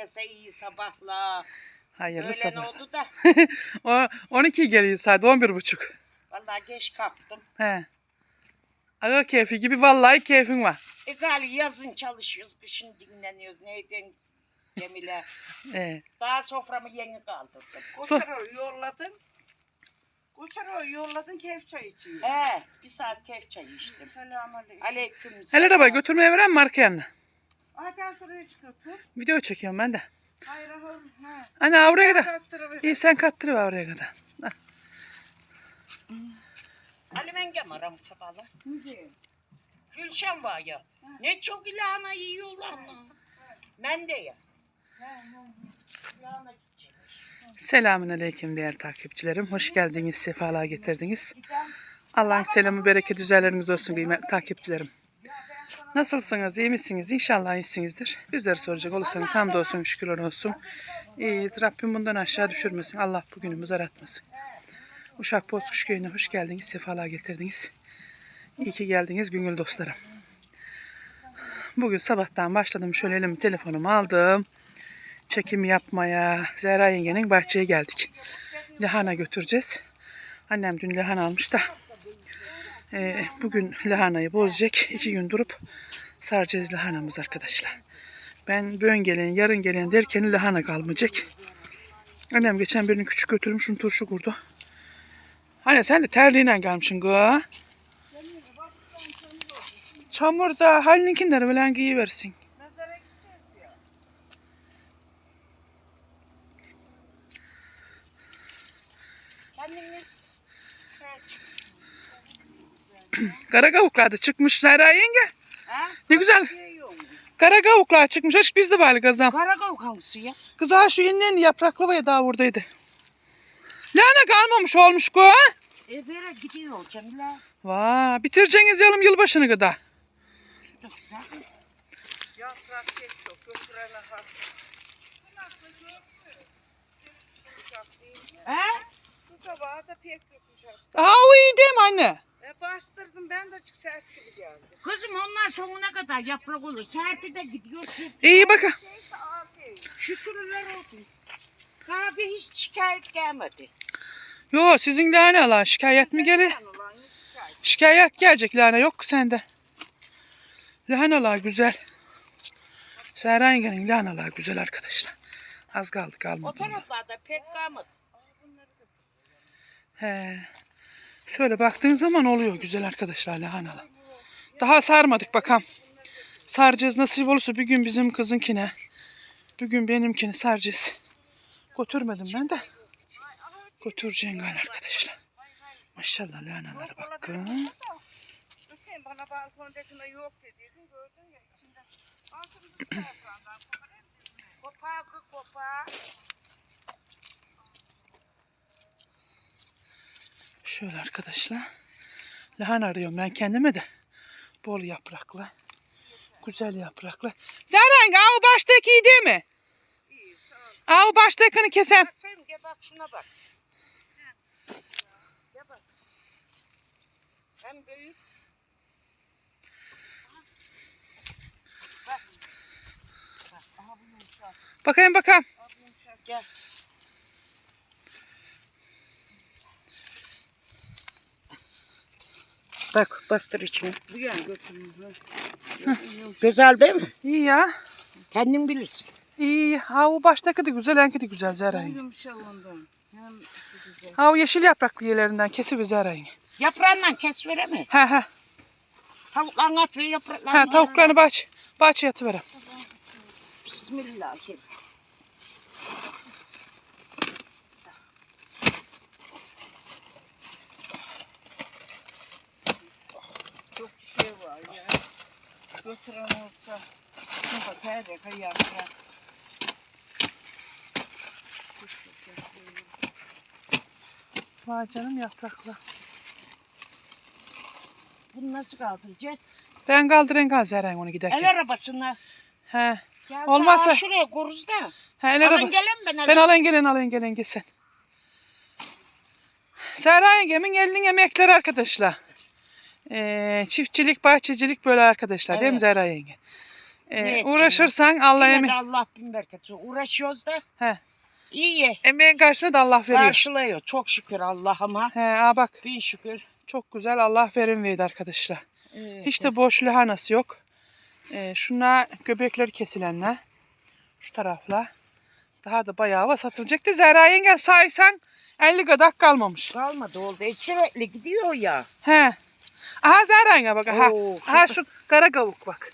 herkese iyi sabahlar. Hayırlı Öğlen sabah. oldu da o 12 geliyor saat 11 buçuk. vallahi geç kalktım. He. Aga keyfi gibi vallahi keyfin var. E gali yazın çalışıyoruz, kışın dinleniyoruz. Neyden Cemile? Ee, Daha soframı yeni kaldırdım. Koçaro'yu yolladın. Koçaro'yu yolladın keyif çay içiyor. He, bir saat keyif çayı içtim. Selamünaleyküm. Aleyküm el araba götürmeye veren mi arka yanına? Ay gel şuraya çık otur. Video çekiyorum ben de. Hayır hayır. Ha. Ana oraya kadar. İyi sen kattırıver oraya kadar. Ali Mengem aram sabahlar. Şimdi. Gülşen var ya. Ne çok ilahana yiyorlar lan. Ben de ya. Ha, ha. Selamün aleyküm değerli takipçilerim. Hoş geldiniz, sefalar getirdiniz. Allah'ın selamı, bereket, üzerleriniz olsun kıymetli takipçilerim. Nasılsınız, iyi misiniz? İnşallah iyisinizdir. Bizleri soracak olursanız hamdolsun, şükürler olsun. İyiyiz. Rabbim bundan aşağı düşürmesin. Allah bugünümüzü aratmasın. Uşak Bozkuş Köyü'ne hoş geldiniz, sefalar getirdiniz. İyi ki geldiniz gönül dostlarım. Bugün sabahtan başladım. Şöyle elime telefonumu aldım. Çekim yapmaya. Zehra yengenin bahçeye geldik. Lahana götüreceğiz. Annem dün lahana almış da. Ee, bugün lahanayı bozacak. iki gün durup saracağız lahanamız arkadaşlar. Ben bugün gelen, yarın gelen derken lahana kalmayacak. Annem geçen birini küçük götürmüş, şunu turşu kurdu. Hani sen de terliğine gelmişsin gı. Çamurda halinkinden falan giyiversin. Mezara gideceğiz ya. Kendiniz şey Kara kavuklar da çıkmış Zehra yenge. Ha? Ne güzel. Kara kavuklar çıkmış. Aşk biz de bari kazan. Karakavuk hangisi ya? Kız ha şu yenilen yapraklı ya daha buradaydı. Lahana kalmamış olmuş ko ha. E vere gidiyor Cemile. Vaa bitireceğiniz yalım yılbaşını kadar. Şu da güzel. Yaprak pek çok. Götürene mi? He? Şu tabağı da pek yumuşak. Aa o iyi değil mi anne? Bastırdım ben de çık ses gibi geldi. Kızım ondan sonuna kadar yaprak olur. Serpi de gidiyor. İyi bakın. Şeyse. Şükürler olsun. Abi hiç şikayet gelmedi. Yo sizin lahana ala şikayet mi ne şikayet? Şikayet gelecek lahana yok sende. Lahanalar güzel. Zehra yengenin lahanalar güzel arkadaşlar. Az kaldı O kalmadı. taraflarda pek kalmadı. He. Şöyle baktığın zaman oluyor güzel arkadaşlar lahanalar. Daha sarmadık bakalım. Saracağız nasip olursa bir gün bizim kızınkine. Bir gün benimkini saracağız. Götürmedim ben de. Götüreceğim galiba arkadaşlar. Maşallah lahanalara bakın. Bana balkondakine yok dediydin gördün ya içinde. Altımızı yaprağından Kopa kız kopa. Şöyle arkadaşlar. Lahana arıyorum ben kendime de. Bol yapraklı. Güzel yapraklı. Zeren o baştaki iyi değil mi? İyi. Aa, o baştakini kesem. Gel bak şuna bak. Gel bak. Hem büyük. Bak. Bak, aha bu yumuşak. Bakayım bakalım. Aha bu yumuşak. Gel. Bak bastır içine. Bu yan götürün. Güzel değil mi? İyi ya. Kendin bilirsin. İyi. Ha o baştaki de güzel, enki de güzel Zeren. Yumuşak ondan. Hem şu güzel. Ha o yeşil yapraklı yerlerinden kesip Zeren. Yaprağından kes vere mi? Ha ha. Tavuklarını at ve yapraklarını. Ha tavuklarını bahç, bahçeye atıverem. Bismillahirrahmanirrahim. Çok şey var ya. Götüren olsa. Ne bak her dakika yaprak. Vay canım yapraklı. Bunu nasıl kaldıracağız? Ben kaldırın kal Zeren onu giderken. El arabasına. He. Gel Olmazsa- şuraya koruz da. He el Alın gelin ben Ben alın. alayım gelin alayım gelin gitsin. Serra yengemin elinin emekleri arkadaşlar. Ee, çiftçilik, bahçecilik böyle arkadaşlar değil mi Evet. Zehra yenge? Ne edeceğim uğraşırsan Allah Yine emin. Allah bin bereket. Uğraşıyoruz da He. iyi. Emeğin karşılığını da Allah veriyor. Karşılıyor. Çok şükür Allah'ıma. He, aa bak Bin şükür. çok güzel Allah verin verdi arkadaşlar. Evet. Hiç de boş lahanası yok. Ee, şuna göbekleri kesilenler. Şu tarafla. Daha da bayağı var satılacak da Zehra yenge saysan 50 gadak kalmamış. kalmadı oldu. E, sürekli gidiyor ya. He. Aha yenge bak aha. Oo. Aha şu kara kavuk bak.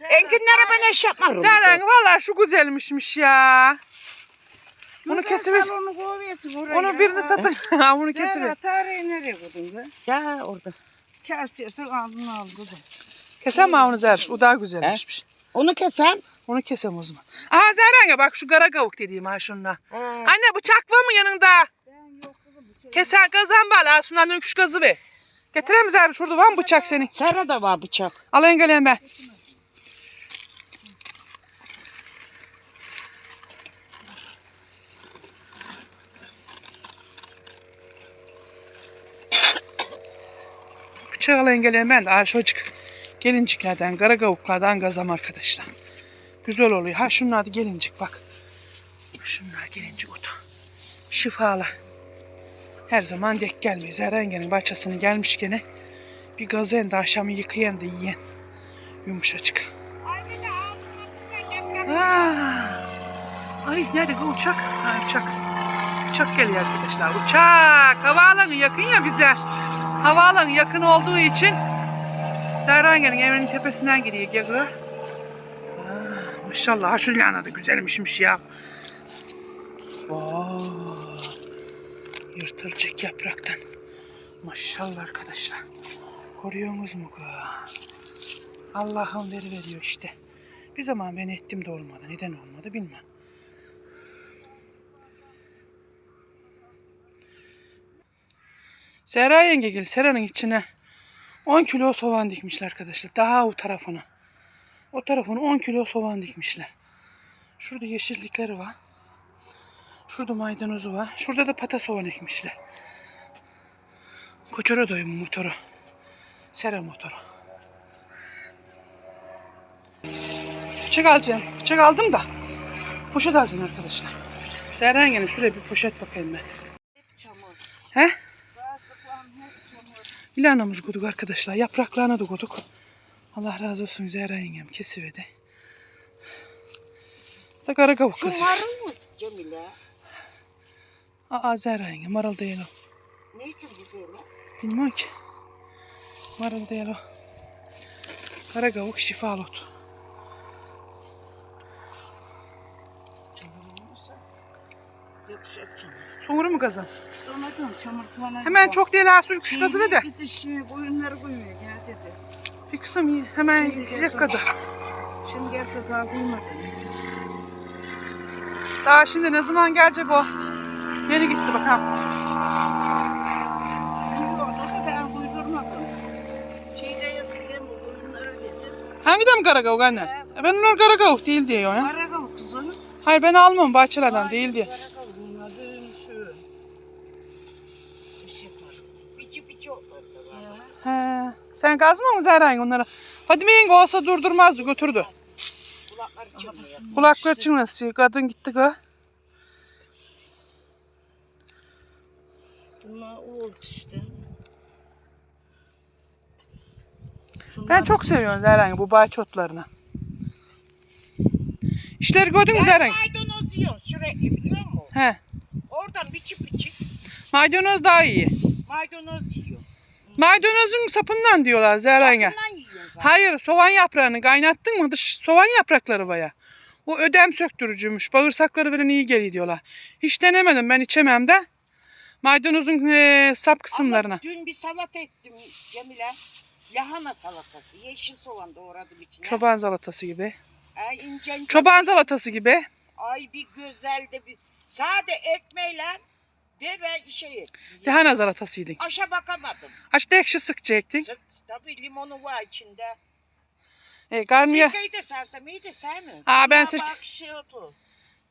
Enginlere ben eş. Zehra yenge valla şu güzelmişmiş ya. Bunu kesiver. Onu kovuyorsun buraya. Onu birini satın. Bunu kesiver. Zehra tarihi nereye koydun be? Ya orada. Kesiyorsan aldın al kızım. Kesem mi onu Zehra? O daha güzelmişmiş. Onu kesem. Onu kesem o zaman. Aha Zehra yenge bak şu kara kavuk dediğim ha şunla. Anne bıçak var mı yanında? Kesen kazan bala şundan dön şu gazı ver. Getireyim mi Zehra şurada var mı bıçak senin? Sana da var bıçak. Al engeleyim ben. Bıçağı al engeleyim ben de. Al çocuk. Gelinciklerden, kara kavuklardan gazam arkadaşlar. Güzel oluyor. Ha şunlar da gelincik bak. Şunlar gelincik o da. Şifalı. Her zaman dek gelmiyor. Zerenge'nin bahçesine gelmiş gene. Bir gazen de akşamı yıkayan da yiyen. Yumuşacık. Aa! Ay nerede uçak? Ha, uçak. Uçak geliyor arkadaşlar. Uçak. Havaalanı yakın ya bize. Havaalanı yakın olduğu için Serhange'nin evinin tepesinden gidiyor. Aa, maşallah. Şu lahana da güzelmişmiş ya. Vay. Yırtılacak yapraktan. Maşallah arkadaşlar. Koruyorsunuz mu? Allah'ım veri veriyor işte. Bir zaman ben ettim de olmadı. Neden olmadı bilmem. Sera yengegil seranın içine 10 kilo soğan dikmişler arkadaşlar. Daha o tarafına. O tarafına 10 kilo soğan dikmişler. Şurada yeşillikleri var. Şurada maydanozu var. Şurada da pata soğan ekmişler. Koçora doyum motoru. Sera motoru. Bıçak alacağım. Bıçak aldım da. Poşet alacağım arkadaşlar. Serhan gene şuraya bir poşet bakayım ben. He? İlanamız koyduk arkadaşlar. Yapraklarına da koyduk. Allah razı olsun Zehra yengem kesivedi. Da kara kavuk Şu kız. marul mu Cemile? Aa Zehra yengem marul değil o. Ne için bu böyle? Bilmiyorum ki. Marul değil o. Kara kavuk şifalı ot. Soğuru mu kazan? Donadım çamur falan. Hemen çok değil ha su üç kazını da. Gidişi koyunları koymuyor gel dedi. Bir kısım hemen sıcak kadar. Şimdi gelse daha koymadım. Daha şimdi ne zaman gelecek o? Yeni gitti bak ha. Hangi de mi kara kavuk anne? E Ben onlar kara kavuk değil diyor ya. Para kavuk kızım. Hayır ben almam bahçelerden değil diye. Para kavuk bunlar şu. Bir şey var. Var. Ya. He. Sen kazma mı Zerrin onlara? Hadi yenge olsa durdurmazdı götürdü. Kulakları çınlıyor. Kulakları çınlasın. Kadın gitti ga. Bunlar oldu işte. Ben çok seviyorum Zerrin bu bahçe otlarını. İşleri gördün mü Zerrin? maydanoz yiyorum sürekli biliyor musun? He. Oradan biçip biçip Maydanoz daha iyi. maydanoz yiyorum. Maydanozun sapından diyorlar Zerrin'e. Sapından yiyorum zaten. Hayır soğan yaprağını kaynattın mı dış soğan yaprakları baya. O ödem söktürücüymüş. Bağırsakları veren iyi geliyor diyorlar. Hiç denemedim ben içemem de. Maydanozun eee, sap kısımlarına. Ama dün bir salata ettim Cemile. Lahana salatası. Yeşil soğan doğradım içine. Çoban salatası gibi. Ay ince ince. Çoban salatası gibi. Ay bir güzel de bir. Sade ekmeğle ve ben şey. Lahana salatasıydın. Aşa bakamadım. Açta ekşi sıkacaktın. Sık, tabii limonu var içinde. E, karnıya. Sirkeyi de sersem iyi de sevmiyorum. Aa, ben sirke- Bak oldu.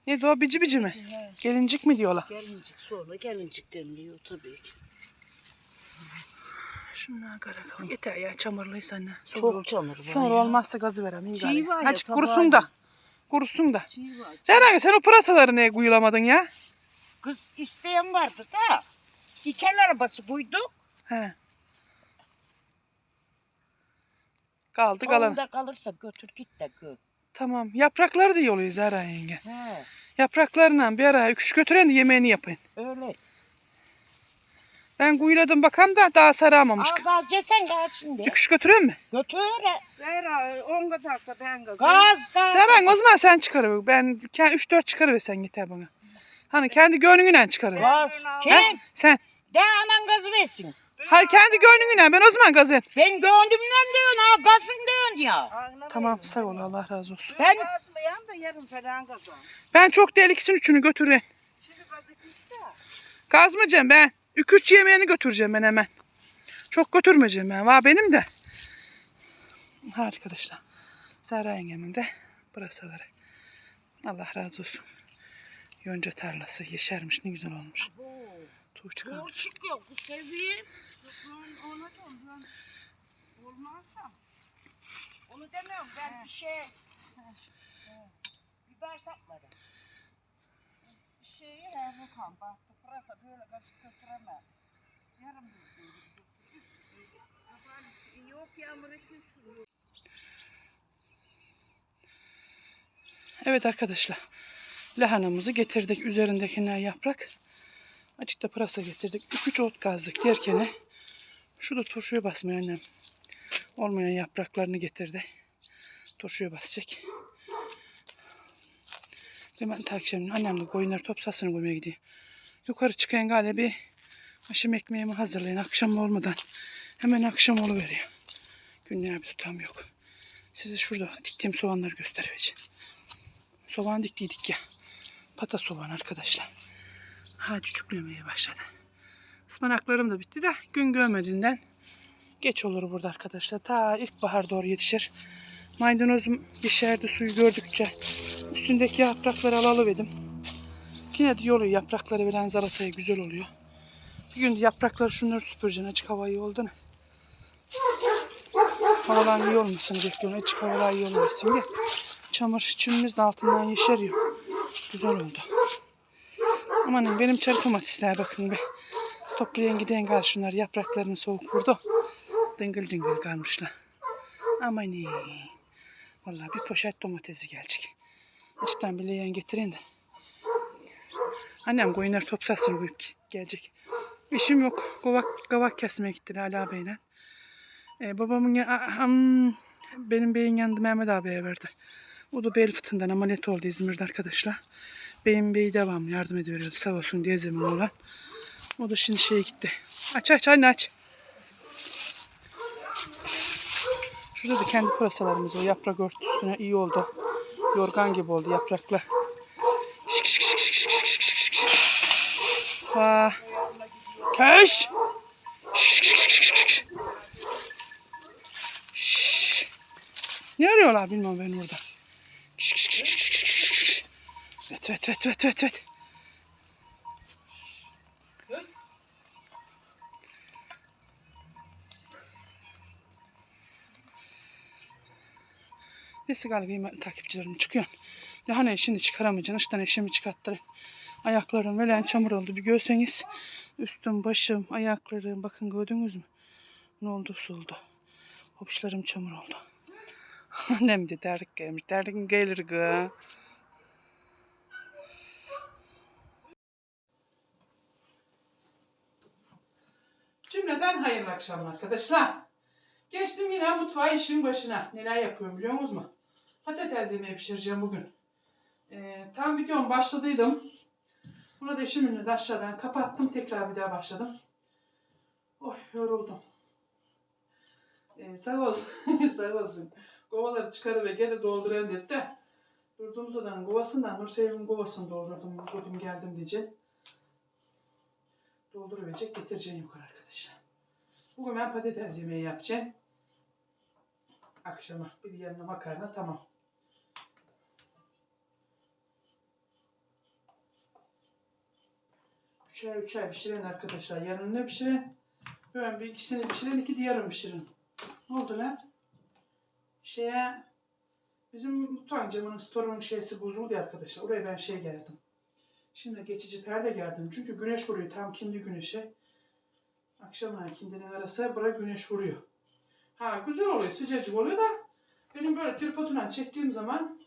Neydi o bici bici mi? Gelincik mi diyorlar? Gelincik sonra gelincik deniliyor tabii ki. Şunlar kara kal. Yeter ya çamurluysa anne. Sonra, Çok çamur var sonra ya. olmazsa gazı verem. iyi Çiğ gari. var ya, Açık kurusun da. Kurusun da. Çiğ var. Sen sen o pırasaları niye kuyulamadın ya? Kız isteyen vardı da. Dikel arabası buydu. He. Kaldı kalan. Kolunda kalırsa götür git de gör. Tamam. Yaprakları da iyi oluyor Zahra yenge. He, Yapraklarından bir ara öküş götüren de yemeğini yapın. öyle. Ben kuyuladım bakam da daha saramamış. Aa, gaz cesen gaz şimdi. Öküş götüren mi? Götür. Zehra on kadar da ben kızım. Gaz gaz. Zahra o zaman sen çıkarır. Ben 3-4 çıkarıversen yeter bana. Hani kendi gönlünle çıkarır. Gaz. Ha? Kim? Sen. De anan gazı versin. Hayır kendi gönlünle ben o zaman gazın. Ben gönlümden diyorsun ha gazın diyorsun ya. Tamam sağ ol Allah razı olsun. Ben- Ben kazmayan da yarın falan kazan. Ben çok değil ikisini üçünü götürün. Şimdi kazık işte. Kazmayacağım ben. 2-3 yemeğini götüreceğim ben hemen. Çok götürmeyeceğim ben. Var benim de. Ha arkadaşlar. Zahra yengemin de pırasaları. Allah razı olsun. Yonca tarlası yeşermiş ne güzel olmuş. Tuğ çıkarmış. Uğur çıkıyor bu seviye. Ona ben olmazsa. Onu demiyorum ben bir şey. Biber sapladım. Bir şeyi her bu kamp attı. Pırasa böyle kaşık götüremem. Yarım Yok yağmur etmiş. Evet arkadaşlar. Lahanamızı getirdik. Üzerindekinden yaprak. Açıkta pırasa getirdik. 2-3 ot kazdık derken şu da turşuya basmıyor annem. Olmayan yapraklarını getirdi. Turşuya basacak. Ve ben ta akşam annemle koyunları top sahasına koymaya gidiyor. Yukarı çıkan galiba bir akşam ekmeğimi hazırlayın. Akşam olmadan hemen akşam oluveriyor. Günlüğe bir tutam yok. Size şurada diktiğim soğanları göstereceğim. Soğan diktiydik ya. Pata soğan arkadaşlar. Ha çocuklamaya başladı. Ispanaklarım da bitti de gün görmediğinden geç olur burada arkadaşlar. Ta ilkbahar doğru yetişir. Maydanozum yeşerdi suyu gördükçe üstündeki yaprakları alalıverdim. Yine de yolu yaprakları veren zalataya güzel oluyor. Bir gün yaprakları şunları süpüreceğim. Açık hava iyi oldu ne? Havalar iyi olmasını bekliyorum. Açık havalar iyi olmasın diye. Çamur çimimiz de altından yeşeriyor. Güzel oldu. Amanın benim çarı domatesler bakın be. Toplayan giden gal şunlar yapraklarını soğuk vurdu. Dıngıl dıngıl kalmışlar. Aman iyi. Vallahi bir poşet domatesi gelecek. Açıktan bile yan getirin de. Annem koyunlar top satsın koyup gelecek. İşim yok. Kavak, kavak kesmeye gittiler Ala Bey'le. Ee, babamın ya, a- am, benim beyin yanında Mehmet abiye verdi. O da bel fıtığından ameliyat oldu İzmir'de arkadaşlar. Beyin beyi devam yardım ediyordu sağ olsun diye zemin olan. O da şimdi şeye gitti. Aç aç anne aç. Şurada da kendi pırasalarımız var. Yaprak örtü üstüne iyi oldu. Yorgan gibi oldu yaprakla. Şık şık şık şık şık şık şık şık. Vah. Köş. Şık şık şık şık şık. Ne arıyorlar bilmem ben orada. Şık şık şık şık şık şık şık. Evet evet evet evet evet. Galiba benim takipçilerim çıkıyor. Lahana şimdi çıkaramayacaksın. İşten eşimi çıkarttı. Ayaklarım velen çamur oldu. Bir görseniz üstüm, başım, ayaklarım bakın gördünüz mü? Ne oldu soldu. Hopuşlarım çamur oldu. Annem de derdik gelmiş. Derdik gelir gı. Cümleten hayırlı akşamlar arkadaşlar. Geçtim yine mutfağa işin başına. Neler yapıyorum biliyor musunuz mu? Patates yemeği pişireceğim bugün. Ee, tam videom başladıydım. Bunu da eşimin de aşağıdan kapattım. Tekrar bir daha başladım. Oy yoruldum. Ee, sağ olsun. sağ olsun. Kovaları çıkarı ve gene dolduran dedi de. Durduğumuz odanın kovasından Nursevim'in kovasını doldurdum. Doldurdum geldim diyeceğim. Dolduruverecek getireceğim yukarı arkadaşlar. Bugün ben patates yemeği yapacağım. Akşama bir yanına makarna tamam. Üçer üçer pişiren arkadaşlar. Yanına pişiren Ben bir ikisini pişirin, iki diğerini pişirin. Ne oldu lan? Şeye, bizim mutfağın camının store'un şeysi bozuldu arkadaşlar. Oraya ben şey geldim. Şimdi geçici perde geldim. Çünkü güneş vuruyor tam kindi güneşe. Akşamla ikindinin arası bura güneş vuruyor. Ha güzel oluyor, sıcacık oluyor da benim böyle tripoduna çektiğim zaman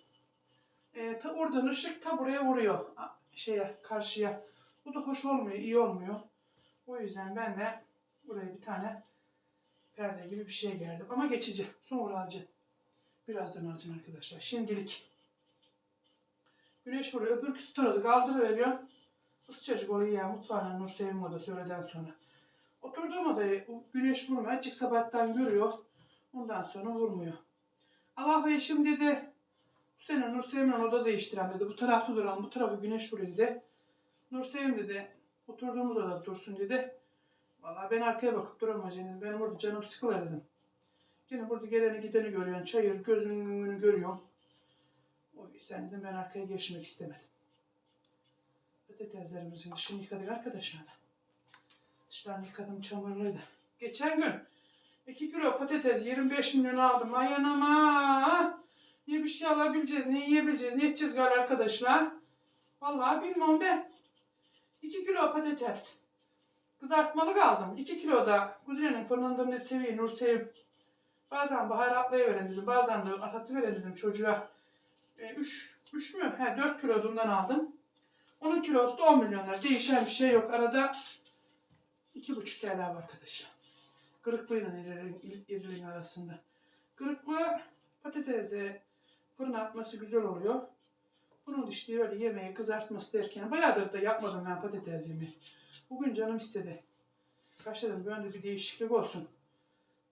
e, ta oradan ışık ta buraya vuruyor. Şeye, karşıya. Bu da hoş olmuyor, iyi olmuyor. O yüzden ben de buraya bir tane perde gibi bir şey gerdim. Ama geçici. Sonra alacağım. Birazdan alacağım arkadaşlar. Şimdilik. Güneş vuruyor. Öbürkü storadı kaldırıveriyor. Bu sıcacık oluyor ya. Mutfağına Nur Sevim odası öğleden sonra. Oturduğum odayı güneş vurmuyor. Açık sabahtan görüyor. Ondan sonra vurmuyor. Allah eşim dedi. Bu sene Nur Sevim'le oda değiştiren dedi. Bu tarafta duran bu tarafı güneş vuruyor dedi. Nur Sevim dedi. Oturduğumuz odada dursun dedi. Vallahi ben arkaya bakıp duramayacağım dedim. Benim orada canım sıkılır dedim. Yine burada geleni gideni görüyorsun. Çayır gözünün önünü görüyorsun. O yüzden dedim ben arkaya geçmek istemedim. Patateslerimizin dışını yıkadık arkadaşlar. Dışlarını yıkadım çamurluydu. Geçen gün 2 kilo patates 25 milyon aldım. Ay anama. Ne bir şey alabileceğiz, ne yiyebileceğiz, ne edeceğiz gal arkadaşlar. Vallahi bilmem ben. 2 kilo patates. Kızartmalık aldım. 2 kilo da kuzenin fırınında ne seveyim, Nur seveyim. Bazen baharatlayıveren dedim, bazen de atatıveren dedim çocuğa. 3 3 mü? He 4 kilo bundan aldım. Onun kilosu da 10 milyonlar. Değişen bir şey yok. Arada 2,5 TL var arkadaşlar. Kırıklıyla iriliğin, iriliğin arasında. Kırıklı patatese fırına atması güzel oluyor. Bunun işte öyle yemeği kızartması derken bayağıdır da yapmadım ben patates yemeği. Bugün canım istedi. Dedim böyle bir değişiklik olsun.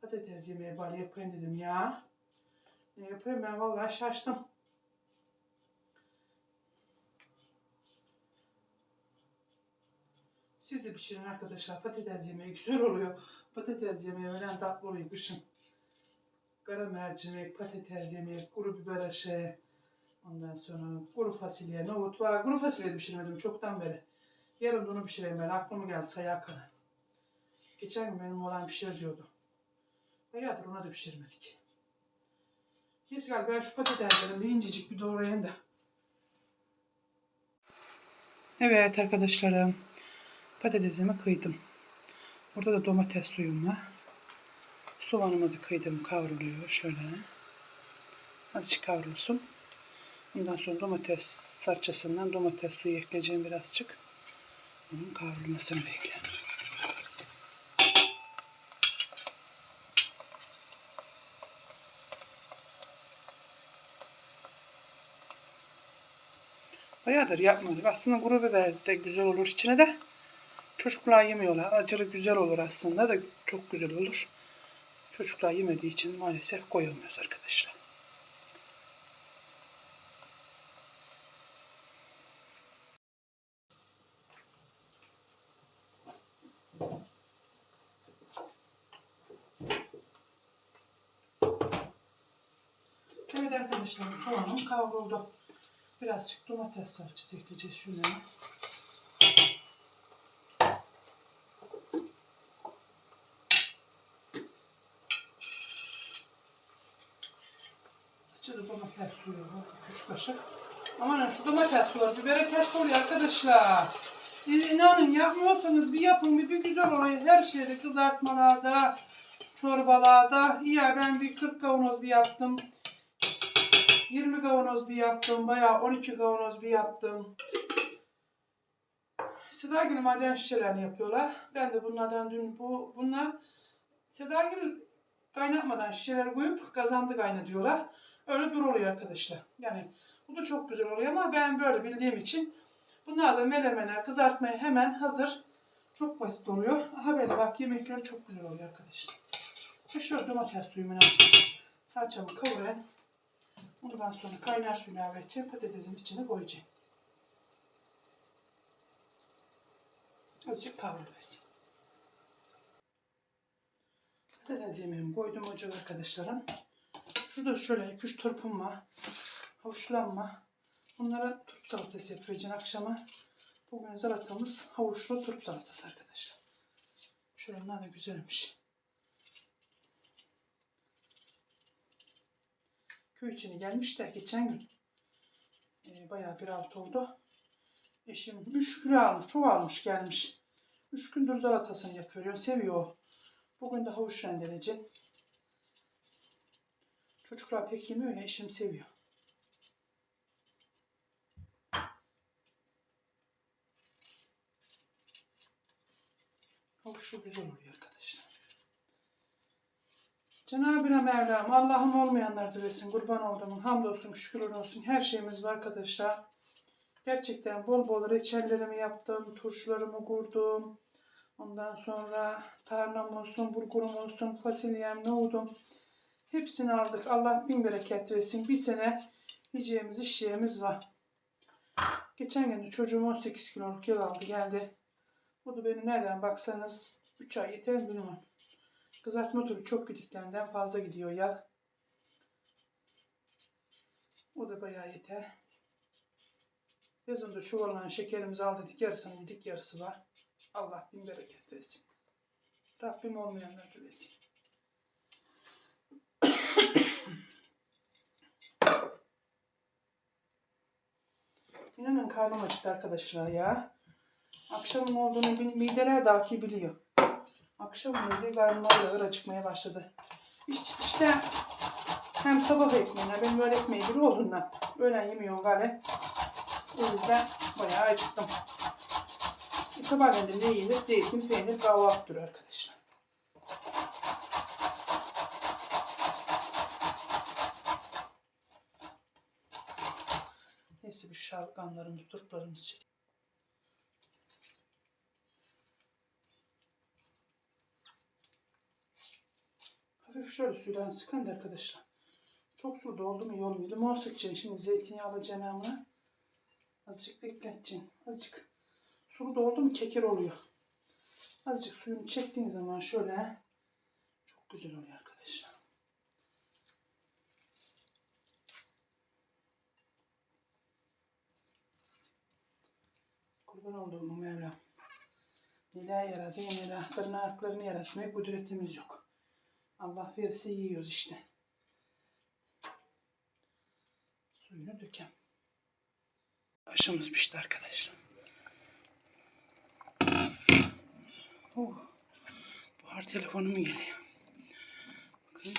Patates yemeği bari yapayım dedim ya. Ne yapayım ben vallahi şaştım. Siz de pişirin arkadaşlar. Patates yemeği güzel oluyor. Patates yemeği veren tatlı oluyor kışın. Kara mercimek, patates yemeği, kuru biber aşı. Ondan sonra kuru fasulye, nohut var. Kuru fasulye de pişirmedim çoktan beri. Yarın onu pişireyim ben. Aklıma geldi sayağı kadar. Geçen gün benim oğlan pişir diyordu. Bayağıdır ona da pişirmedik. Neyse galiba ben şu patateslerini bir incecik bir doğrayayım da. Evet arkadaşlarım. Patatesimi kıydım. Burada da domates suyum var. Soğanımı da kıydım kavruluyor şöyle. Azıcık kavrulsun. Ondan sonra domates salçasından domates suyu ekleyeceğim birazcık. Onun kavrulmasını bekliyorum. Bayağıdır yapmadık. Aslında kuru biber de güzel olur içine de. Çocuklar yemiyorlar. Acırı güzel olur aslında da çok güzel olur. Çocuklar yemediği için maalesef koyamıyoruz arkadaşlar. Evet arkadaşlar soğanım kavruldu. Birazcık domates salçası ekleyeceğiz şuna. Azıcık domates suyu var. 3 kaşık. Aman şu domates suyu bir bereket oluyor arkadaşlar. İnanın yapmıyorsanız bir yapın bir, bir güzel oluyor. Her şeyde kızartmalarda, çorbalarda. İyi ben bir 40 kavanoz bir yaptım. 20 kavanoz bir yaptım. Bayağı 12 kavanoz bir yaptım. Sedagil maden şişelerini yapıyorlar. Ben de bunlardan dün bu bunlar Sedagil kaynatmadan şişeleri koyup kazandı kayna diyorlar. Öyle dur oluyor arkadaşlar. Yani bu da çok güzel oluyor ama ben böyle bildiğim için bunlar da melemene kızartmaya hemen hazır. Çok basit oluyor. Aha böyle bak yemekleri çok güzel oluyor arkadaşlar. Ve şöyle domates suyumu salçamı kavurayım. Ondan sonra kaynar su ilave edeceğim. Patatesin içine koyacağım. Azıcık kavruluversin. Patates yemeğimi koydum ocak arkadaşlarım. Şurada şöyle 2-3 turpum var. Havuçlanma. Bunlara turp salatası yapacağım akşama. Bugün salatamız havuçlu turp salatası arkadaşlar. Şunlar da güzelmiş. Köy içine gelmiş de geçen gün e, bayağı bir alt oldu. Eşim 3 kilo almış, çok almış gelmiş. 3 gündür salatasını yapıyor. Seviyor. Bugün de havuç rendeleyeceğim. Çocuklar pek yemiyor ya eşim seviyor. Havuçlu güzel oluyor. Cenab-ı Mevlam Allah'ım olmayanlar dilesin. Kurban olduğumun hamdolsun şükürler olsun. Her şeyimiz var arkadaşlar. Gerçekten bol bol reçellerimi yaptım. Turşularımı kurdum. Ondan sonra tarlam olsun, bulgurum olsun, fasulyem, nohudum. Hepsini aldık. Allah bin bereket versin. Bir sene yiyeceğimiz, işleyemiz var. Geçen gün de çocuğum 18 kiloluk yıl aldı geldi. Bu da beni nereden baksanız 3 ay yeter bilmem. Kızartma turu çok gidiklerinden fazla gidiyor ya. O da bayağı yeter. Yazın da çuvallan şekerimizi al dedik. Yarısını yedik yarısı var. Allah bin bereket versin. Rabbim olmayanlar dilesin. İnanın karnım acıktı arkadaşlar ya. Akşamın olduğunu mideler dahi biliyor. Akşam oldu karnım ağır acıkmaya başladı. İşte, işte hem sabah ekmeğine benim böyle ekmeği biri olduğundan öğlen yemiyorum gari. O yüzden bayağı acıktım. E, sabahleyin ne yenir? Zeytin, peynir, kahvaltıdır arkadaşlar. Neyse bir şalgamlarımız, turplarımız çek. Hafif şöyle suyla sıkan da arkadaşlar. Çok su doldu mu iyi olmuyor. Limon sıkacaksın şimdi zeytinyağı alacaksın. Azıcık bekleteceksin. Azıcık sulu doldu mu kekir oluyor. Azıcık suyunu çektiğin zaman şöyle çok güzel oluyor arkadaşlar. Kurban olduğum Mevlam. Neler yaradı, neler tırnaklarını yaratmaya kudretimiz yok. Allah verirse yiyoruz işte. Suyunu dökem. Aşımız pişti arkadaşlar. Oh, buhar telefonu mu geliyor? Bakın.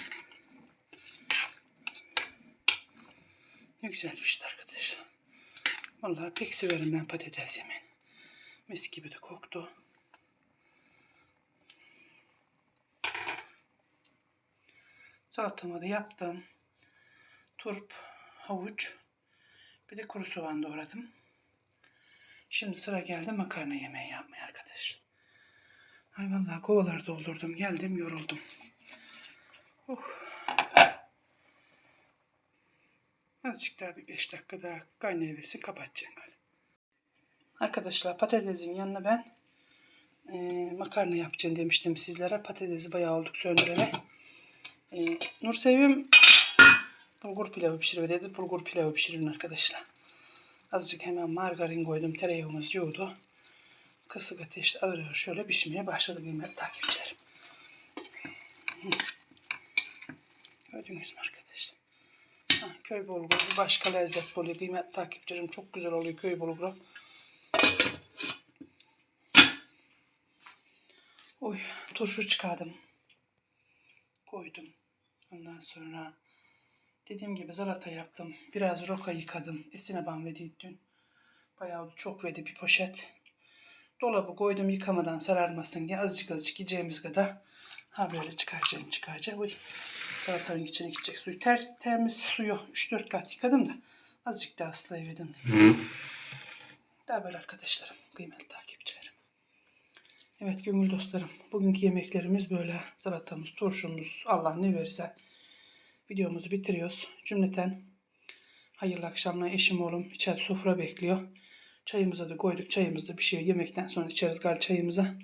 Ne güzel pişti arkadaşlar. Vallahi pek severim ben patates yemeğini. Mis gibi de koktu. Salatamı da yaptım. Turp, havuç, bir de kuru soğan doğradım. Şimdi sıra geldi makarna yemeği yapmaya arkadaşlar. Ay vallahi kovalar doldurdum. Geldim yoruldum. Oh. Azıcık daha bir 5 dakika daha kaynayıversin kapatacağım galiba. Arkadaşlar patatesin yanına ben e, makarna yapacağım demiştim sizlere. Patatesi bayağı olduk söndürene. E, Nursevim bulgur pilavı pişiriver dedi. Bulgur pilavı pişirin arkadaşlar. Azıcık hemen margarin koydum. Tereyağımız yoğdu. Kısık ateşte ağır ağır şöyle pişmeye başladı kıymetli takipçilerim. Gördünüz mü arkadaşlar? Ha, köy bulguru başka lezzet oluyor. Kıymetli takipçilerim çok güzel oluyor köy bulguru. Oy turşu çıkardım. Koydum. Ondan sonra dediğim gibi salata yaptım. Biraz roka yıkadım. Esine ban verdi dün. Bayağı çok verdi bir poşet. Dolabı koydum yıkamadan sararmasın diye azıcık azıcık yiyeceğimiz kadar. Ha böyle çıkaracağım çıkaracağım. Uy. Salatanın içine gidecek suyu. Ter, temiz suyu 3-4 kat yıkadım da azıcık daha ıslayıverdim. Daha böyle arkadaşlarım, kıymetli takipçilerim. Evet gönül dostlarım, bugünkü yemeklerimiz böyle. Salatamız, turşumuz, Allah ne verirse videomuzu bitiriyoruz. Cümleten hayırlı akşamlar eşim oğlum içeride sofra bekliyor. Çayımıza da koyduk. Çayımız da pişiyor. Yemekten sonra içeriz gal çayımıza.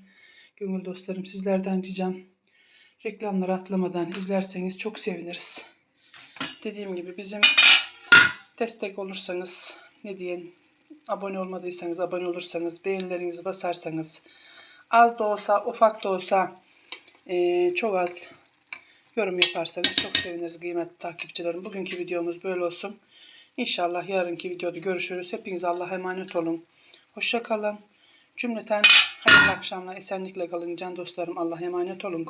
Gönül dostlarım sizlerden ricam reklamları atlamadan izlerseniz çok seviniriz. Dediğim gibi bizim destek olursanız ne diyen abone olmadıysanız abone olursanız beğenilerinizi basarsanız az da olsa, ufak da olsa eee, çok az yorum yaparsanız çok seviniriz kıymetli takipçilerim. Bugünkü videomuz böyle olsun. İnşallah yarınki videoda görüşürüz. Hepiniz Allah'a emanet olun. Hoşça kalın. Cümleten hayırlı akşamlar. Esenlikle kalın can dostlarım. Allah'a emanet olun.